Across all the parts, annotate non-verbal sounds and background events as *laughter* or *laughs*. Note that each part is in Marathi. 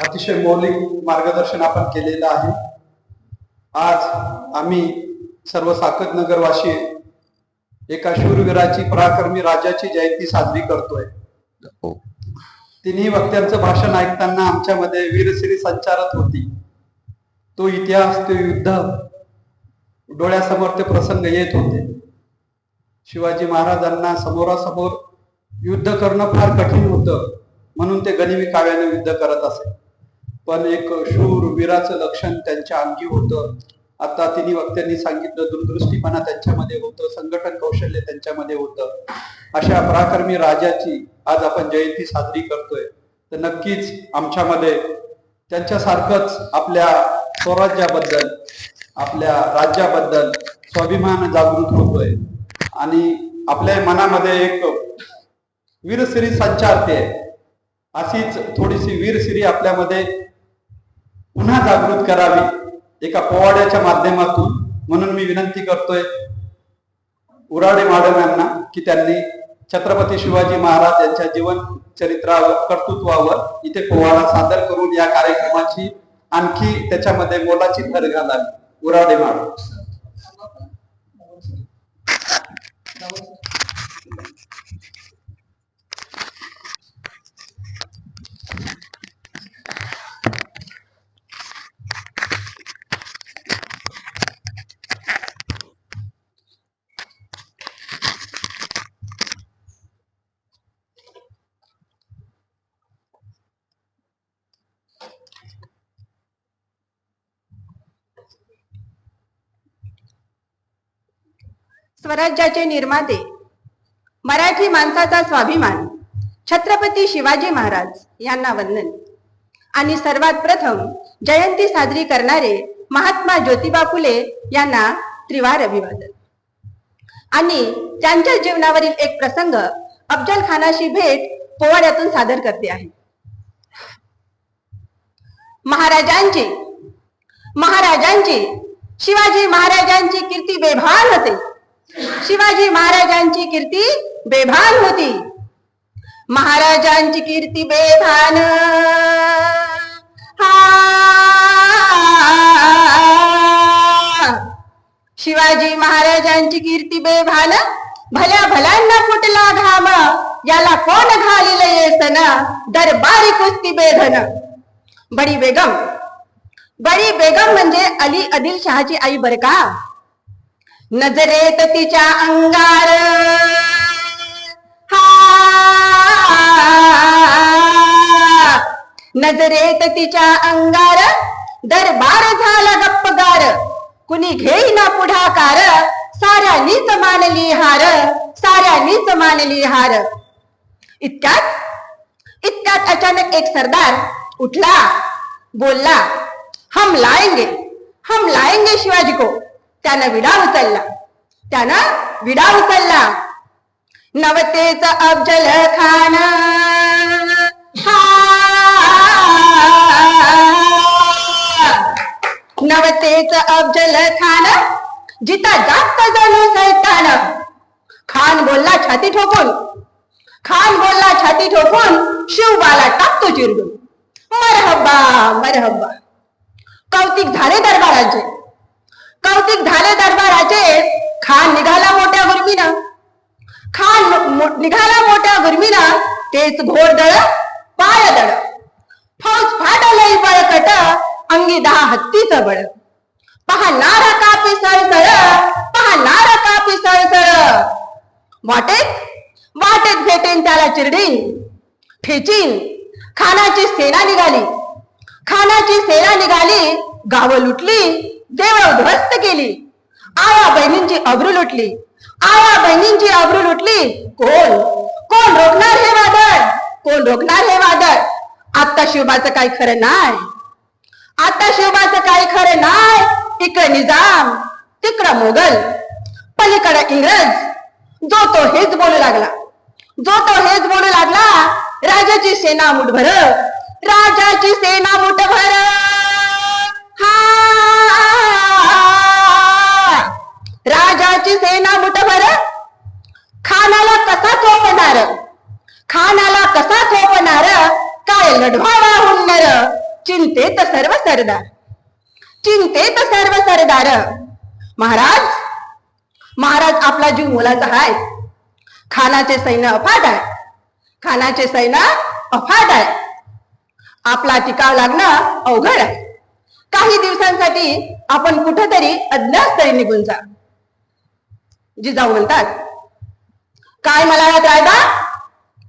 अतिशय मौलिक मार्गदर्शन आपण केलेलं आहे. आज आम्ही सर्व साकत नगरवासी एका शूरवीराची पराक्रमी राजाची जयंती साजरी करतोय. हो. तिन्ही वक्त्यांचं भाषण ऐकताना आमच्यामध्ये वीरश्री संचारत होती. तो इतिहास ते युद्ध डोळ्यासमोर ते प्रसंग येत होते. शिवाजी महाराजांना समोरासमोर युद्ध करणं फार कठीण होतं. म्हणून ते गनिमी काव्याने युद्ध करत असे. पण एक शूर वीराचं लक्षण त्यांच्या अंगी होतं. आता तिन्ही वक्त्यांनी सांगितलं दूरदृष्टीपणा त्यांच्यामध्ये होतं संघटन कौशल्य त्यांच्यामध्ये होतं. अशा पराक्रमी राजाची आज आपण जयंती साजरी करतोय. तर नक्कीच आमच्यामध्ये त्यांच्यासारखंच आपल्या स्वराज्याबद्दल आपल्या राज्याबद्दल स्वाभिमान जागृत होतोय. आणि आपल्या मनामध्ये एक वीरश्री संचारते अशीच थोडीशी वीरश्री आपल्यामध्ये पुन्हा जागृत करावी एका पोवाड्याच्या माध्यमातून. म्हणून मी विनंती करतोय उराडे मॅडम यांना की त्यांनी छत्रपती शिवाजी महाराज यांच्या जीवन चरित्रावर कर्तृत्वावर इथे पोवाडा सादर करून या कार्यक्रमाची आणखी त्याच्यामध्ये मोलाची भर घालावी. उराडे मॅडम. स्वराज्याचे निर्माते मराठी माणसाचा स्वाभिमान छत्रपती शिवाजी महाराज यांना वंदन. आणि सर्वात प्रथम जयंती साजरी करणारे महात्मा ज्योतिबा फुले यांना त्रिवार अभिवादन. आणि त्यांच्या जीवनावरील एक प्रसंग अफजल खानाशी भेट पोवाड्यातून सादर करते आहे. महाराजांची महाराजांची शिवाजी महाराजांची कीर्ती बेभान होते. शिवाजी महाराजांची कीर्ती बेभान होती. महाराजांची कीर्ती बेभान. शिवाजी महाराजांची कीर्ती बेभान. भल्या भल्यांना फुटला घाम. याला कोण घालील येसन दरबारी कुस्ती बेधन. बडी बेगम. बडी बेगम म्हणजे अली आदिल शहाची आई बर का? नजरेत तिच्या अंगार. हा. नजरेत तिच्या अंगार. दरबार झाला गप्पगार. कुणी घेईना पुढाकार. साऱ्यांनीच मानली हार. साऱ्यांनीच मानली हार. इतक्यात इतक्यात अचानक एक सरदार उठला बोलला हम लाएंगे हम लाएंगे शिवाजी को. त्यानं विडा उचलला त्यानं विडा उचलला नवतेच अफजल खान. नवतेच अफजल खान. जिता जास्त जणू सैतान. खान बोलला छाती ठोकून. खान बोलला छाती ठोकून शिवबाला टाकतो चिरडून. मरहब्बा मरहब्बा. कौतिक झाले दरबाराचे. कौतिक झाले दरबाराचे. खान निघाला मोठ्या गुरमीनं. खान निघाला मोठ्या गुरमीनं. तेच घोडदळ पाय दळ. फौज फाटलई बळकट अंगी दहा हत्तीचं बळ. पाहणारा कापी सळसळ का कापी सळसळ. वाटेत वाटेत भेटेन त्याला चिरडीन. ठेचीन. खानाची सेना निघाली. खानाची सेना निघाली. गावं लुटली. देवळ उद्ध्वस्त केली. आया बहिणींची अब्रू लुटली. आया बहिणींची अब्रू लुटली. कोण? कोण रोखणार हे वादळ? कोण रोखणार हे वादळ? आता शिवबाचं काही खरं नाही. आता शिवबाचं काही खरं नाही. इकडे निजाम तिकडं मोगल पलीकडं इंग्रज. जो तो हेच बोलू लागला. जो तो हेच बोलू लागला राजाची सेना मुठभर. राजाची सेना मुठभर. हा! राजाची सेना मुठभर खानाला कसा थोपणार? खानाला कसा थोपणार? काय लढवावा चिंतेत सर्व सरदार. चिंतेत सर्व सरदार. महाराज महाराज आपला जीव मुलाचा आहे खानाचे सैन्य अफाट आहे खानाचे सैन्य अफाट आहे आपला टिकाव लागणं अवघड आहे. काही दिवसांसाठी आपण कुठेतरी अज्ञातस्थळी निघून जा. जिजाऊ म्हणतात. काय मला रायबा?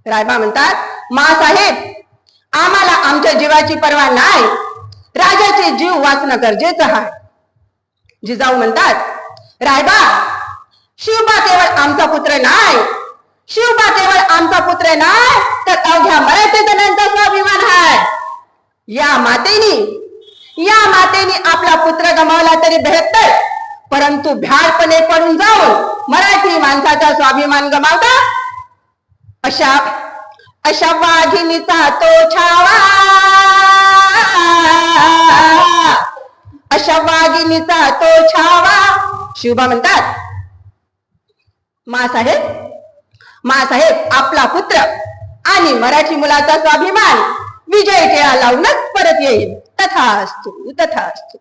रायबा म्हणतात मा साहेब आम्हाला आमच्या जीवाची पर्वा नाही. राजाचे जीव वाचणं गरजेचं आहे. जिजाऊ म्हणतात रायबा शिवबा केवळ आमचा पुत्र नाही. शिवबा केवळ आमचा पुत्र नाही तर अवघ्या मराठी जणांचा स्वाभिमान आहे. या मातेनी या मातेने आपला पुत्र गमावला तरी बेहत्तर. परंतु भ्याडपणे पडून जाऊन मराठी माणसाचा स्वाभिमान गमावता? अशा अशा वाघिणीचा तो छावा. अशा वाघिणीचा तो छावा. शिवबा म्हणतात मासाहेब मासाहेब आपला पुत्र आणि मराठी मुलाचा स्वाभिमान विजय टिळा लावूनच परत येईल. तथा असतो तथा असतो।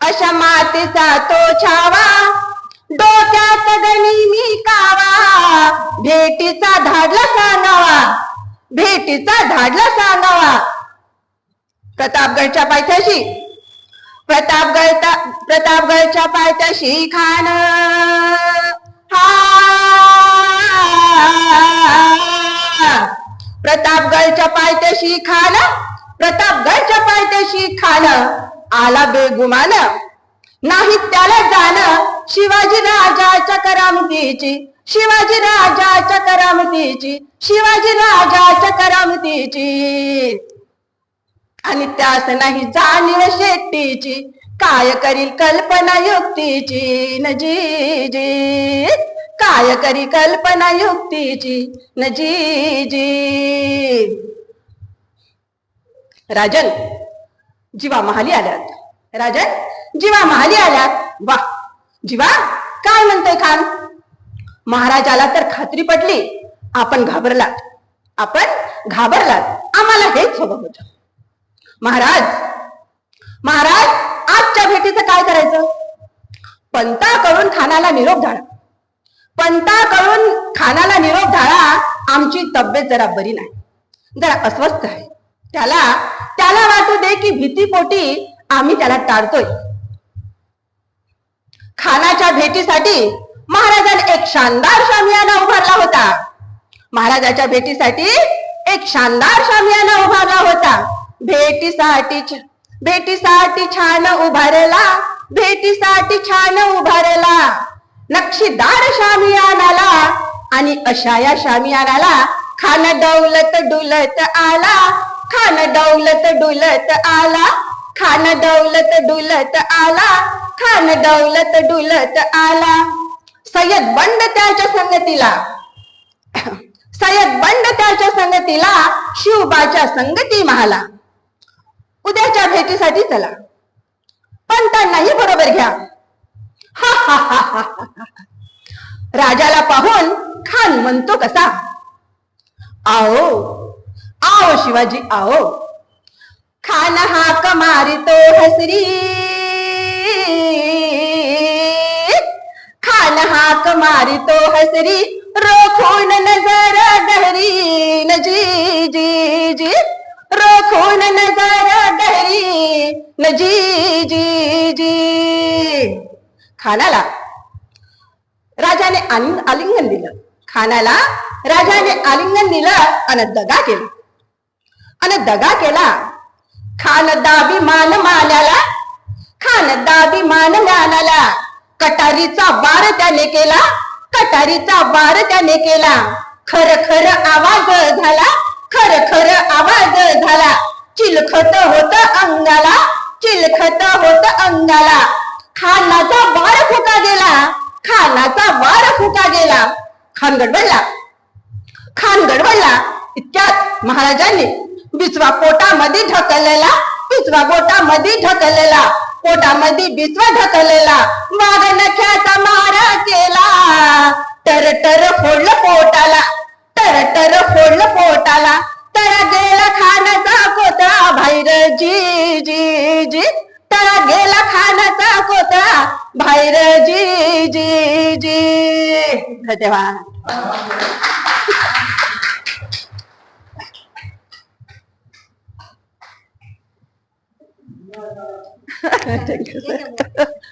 अशा मातेचा तो छावा डोक्यात गणी मी कावा भेटीचा धाडला सांगावा भेटीचा धाडला सांगावा प्रतापगडच्या पायथ्याशी प्रतापगड प्रतापगडच्या पायथ्याशी खान। हा! प्रतापगडच्या पायथ्याशी खान। प्रतापगडच्या पायथ्याशी खाण आला बेगुमान. नाही त्याला जाण शिवाजी राजाच्या करामतीची शिवाजी राजाच्या करामतीची शिवाजी राजाच्या करामतीची. आणि त्यास नाही जाणीव शेट्टीची काय करील कल्पना युक्तीची न जी काय करी कल्पना युक्तीची न जी जी राजन जीवा महाली आल्यात. राजन जीवा महाली आल्यात. वा जीवा काय म्हणतोय खान? महाराजाला तर खात्री पटली. आपण घाबरलात. आपण घाबरलात. आम्हाला हेच हवं होतं. महाराज महाराज आजच्या भेटीचं काय करायचं? पंताकडून खानाला निरोप धाडा. पंताकडून खानाला निरोप धाडा. आमची तब्येत जरा बरी नाही. जरा अस्वस्थ आहे. त्याला त्याला वाटू दे की भीतीपोटी आम्ही त्याला टाळतोय. खानाच्या भेटीसाठी महाराजांनी एक शानदार शामियाना उभारला होता. महाराजाच्या भेटीसाठी एक शानदार शामियाना उभारला होता. भेटीसाठी भेटीसाठी छान उभारला भेटीसाठी छान उभारला. नक्षीदार शामियानाला आणि अशा या शामियानाला खान दौलत डुलत आला. खान दौलत डुलत आला खान दौलत डुलत आला खान दौलत डुलत आला. सय्यद बंड त्याच्या संगतीला. सय्यद बंड त्याच्या संगतीला शिवबाच्या संगती महाला. उद्याच्या भेटीसाठी चला. पण त्यांनाही बरोबर घ्या. हा, हा, हा, हा, हा, हा. राजाला पाहून खान म्हणतो कसा? आओ आओ शिवाजी आओ। खान हाक मारितो हसरी। खान हाक मारितो हसरी। रोखून नजर गहरी न जी जी। जी रोखून नजर गहरी न जी जी जी। खानाला राजाने आलिंग आलिंगन दिलं। खानाला राजाने आलिंगन दिलं आणि दगा केला। आणि दगा केला. खान दाबी मान मानाला खान दाबी मान मानाला कटारीचा वार त्याने केला कटारीचा वार त्याने केला. खर खर आवाज झाला खर खर आवाज झाला. चिलखत होत अंगाला चिलखत होत अंगाला. खानाचा वार फुका गेला खानाचा वार फुका गेला. खान गडबडला खान गडबडला इतक्यात महाराजांनी बिचवा पोटामध्ये ढकललेला बिचवा पोटामध्ये ढकललेला पोटामध्ये बिचवा ढकललेला वाघ नख्याचा मारा केला. टर टर फोडलं पोटाला टर टर फोडलं पोटाला तर गेला खानाचा कोतळा जी जी जी. तळा गेला खानाचा कोता बाहेर जी जी जी. धन्यवाद. *laughs* I take.